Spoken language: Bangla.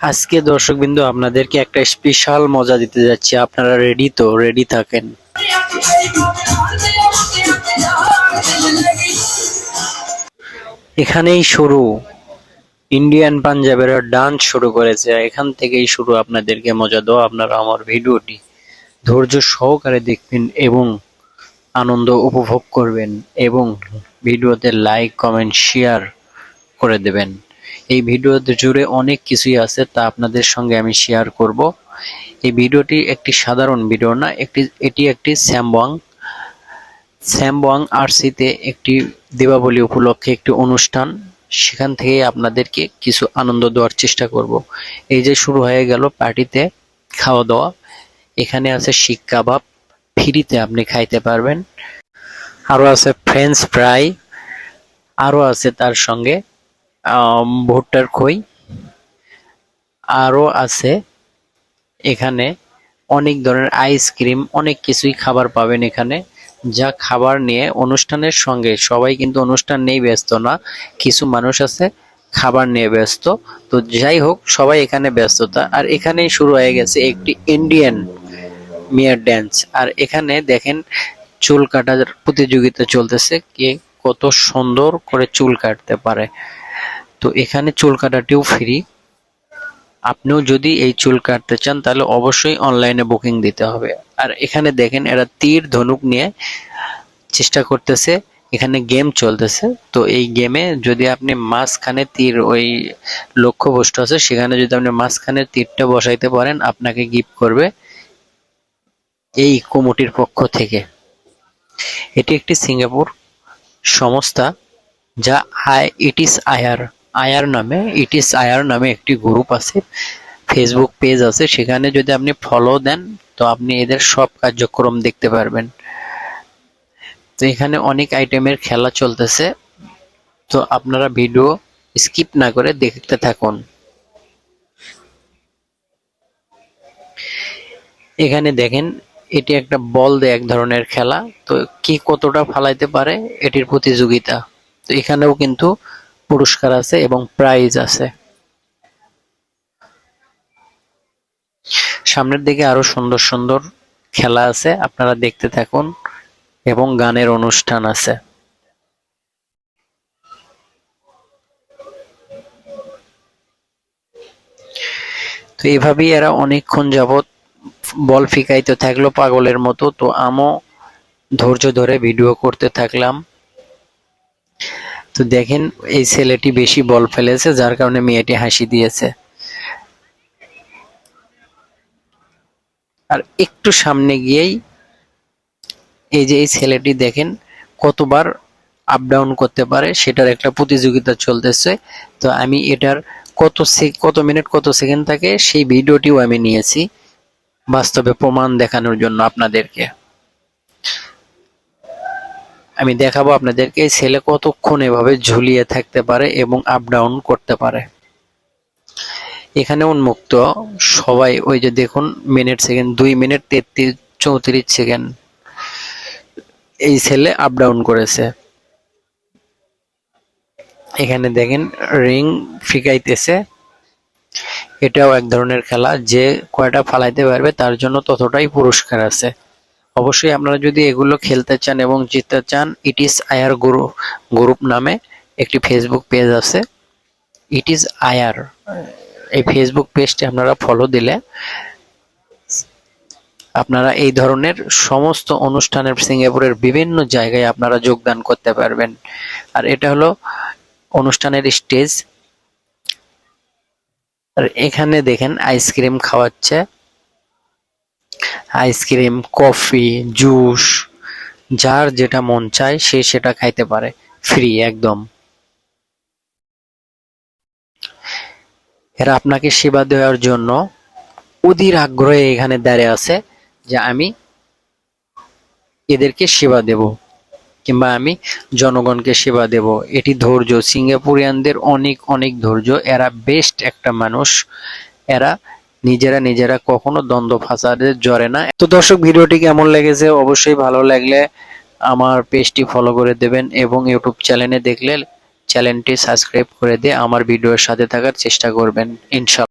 আজকে দর্শকবিন্দু, আপনাদেরকে একটা স্পেশাল মজা দিতে যাচ্ছি। আপনারা রেডি তো? রেডি থাকেন। এখানেই শুরু। ইন্ডিয়ান পাঞ্জাবের ডান্স শুরু করেছে। এখান থেকেই শুরু আপনাদেরকে মজা দেওয়া। আপনারা আমার ভিডিওটি ধৈর্য সহকারে দেখবেন এবং আনন্দ উপভোগ করবেন এবং ভিডিওতে লাইক কমেন্ট শেয়ার করে দেবেন। এই ভিডিও জুড়ে অনেক কিছুই আছে তা আপনাদের সঙ্গে আমি শেয়ার করব। এই ভিডিওটি একটি সাধারণ ভিডিও না, একটি, এটি একটি স্যামবং। স্যামবং আরসিতে একটি দীপাবলি উপলক্ষে একটি অনুষ্ঠান। সেখান থেকে আপনাদেরকে কিছু আনন্দ দেওয়ার চেষ্টা করব। এই যে শুরু হয়ে গেল পার্টিতে খাওয়া দাওয়া এখানে আছে শিক কাবাব, ফ্রিতে আপনি খাইতে পারবেন। আরও আছে ফ্রেঞ্চ ফ্রাই। আরও আছে তার সঙ্গে ভুট্টার খই আরও আছে। এখানে অনেক ধরনের আইসক্রিম অনেক কিছুই খাবার পাবেন এখানে। যা খাবার নিয়ে অনুষ্ঠানের সঙ্গে, সবাই কিন্তু অনুষ্ঠান নেই ব্যস্ত না, কিছু মানুষ আছে খাবার নিয়ে ব্যস্ত। তো যাই হোক, সবাই এখানে ব্যস্ততা। আর এখানেই শুরু হয়ে গেছে একটি ইন্ডিয়ান মিয়ার ড্যান্স আর এখানে দেখেন চুল কাটার প্রতিযোগিতা চলতেছে, কে কত সুন্দর করে চুল কাটতে পারে। তো এখানে চুল কাটাটিও ফ্রি। আপনিও যদি এই চুল কাটতে চান, তাহলে অবশ্যই অনলাইনে বুকিং দিতে হবে। আর এখানে দেখেন, এরা তীর, ধনুক নিয়ে চেষ্টা করতেছে। এখানে গেম চলতেছে। তো এই গেমে যদি আপনি মাঝখানে তীর, ওই লক্ষ্যবস্তু আছে, সেখানে যদি আপনি মাঝখানে তীরটা বসাইতে পারেন, আপনাকে গিফট করবে এই কমিটির পক্ষ থেকে। এটি একটি সিঙ্গাপুর সংস্থা, যা আই ইট ইস আয়ার আয়ার নামে ইট ইস আয়ার নামে একটি গ্রুপ আছে ফেসবুক পেজ আছে, সেখানে যদি আপনি ফলো দেন, তো আপনি এদের সব কার্যক্রম দেখতে পারবেন। তো এখানে অনেক আইটেমের খেলা চলতেছে, তো আপনারা ভিডিও স্কিপ না করে দেখতে থাকুন। এখানে দেখেন, এটি একটা বল দিয়ে এক ধরনের খেলা, তো কি কতটা ফালাইতে পারে, এটির প্রতিযোগিতা। তো এখানেও কিন্তু পুরস্কার আছে এবং প্রাইজ আছে। সামনের দিকে আরও সুন্দর সুন্দর খেলা আছে, আপনারা দেখতে থাকুন, এবং গানের অনুষ্ঠান আছে। তো এভাবেই এরা অনেকক্ষণ যাবত বল ফিকাইতে থাকল পাগলের মতো, তো আমও ধৈর্য ধরে ভিডিও করতে থাকলাম। তো দেখেন, এই ছেলেটি বেশি বল ফেলেছে, যার কারণে মেয়েটি হাসি দিয়েছে। আর একটু সামনে গিয়েই এই যে এই ছেলেটি দেখেন, কতবার আপ ডাউন করতে পারে, সেটার একটা প্রতিযোগিতা চলতেছে। তো আমি এটার কত কত মিনিট কত সেকেন্ড থাকে, সেই ভিডিওটিও আমি নিয়েছি, বাস্তবে প্রমাণ দেখানোর জন্য আপনাদেরকে। আমি দেখাবো আপনাদেরকে, এই ছেলে কতক্ষণ এভাবে ঝুলিয়ে থাকতে পারে এবং আপ ডাউন করতে পারে। এখানে উন্মুক্ত সবাই, ওই যে দেখুন মিনিট সেকেন্ড দুই মিনিট তেত্রিশ, চৌত্রিশ সেকেন্ড এই ছেলে আপ ডাউন করেছে। এখানে দেখেন রিং ফিকাইতেছে। এটাও এক ধরনের খেলা, যে কয়টা ফালাইতে পারবে তার জন্য ততটাই পুরস্কার আছে। অবশ্যই আপনারা যদি এগুলো খেলতে চান এবং জিততে চান ইট ইজ আয়ার গ্রুপ গ্রুপ নামে একটি ফেসবুক পেজ আছে। ইট ইজ আয়ার এই ফেসবুক পেজটি আপনারা ফলো দিলে আপনারা এই ধরনের সমস্ত অনুষ্ঠানের সিঙ্গাপুরের বিভিন্ন জায়গায় আপনারা যোগদান করতে পারবেন। আর এটা হলো অনুষ্ঠানের স্টেজ আর এখানে দেখেন আইসক্রিম খাওয়াচ্ছে। আইসক্রিম কফি জুস যার যেটা মন চায় সে সেটা খাইতে পারে। ফ্রি একদম। এরা আপনাকে সেবা দেওয়ার জন্য অধীর আগ্রহে এখানে দাঁড়িয়ে আছে যে আমি এদেরকে সেবা দেব, কিংবা আমি জনগণকে সেবা দেব। এটি ধৈর্য। সিঙ্গাপুরিয়ানদের অনেক অনেক ধৈর্য। এরা বেস্ট একটা মানুষ। এরা নিজেরা নিজেরা কখনো দ্বন্দ্ব ফাসাদে জড়ে না। তো দর্শক, ভিডিওটি কেমন লেগেছে অবশ্যই ভালো লাগলে আমার পেজটি ফলো করে দেবেন এবং ইউটিউব চ্যানেলে দেখলে চ্যানেলটি সাবস্ক্রাইব করে দিয়ে আমার ভিডিওর সাথে থাকার চেষ্টা করবেন। ইনশাল্লাহ।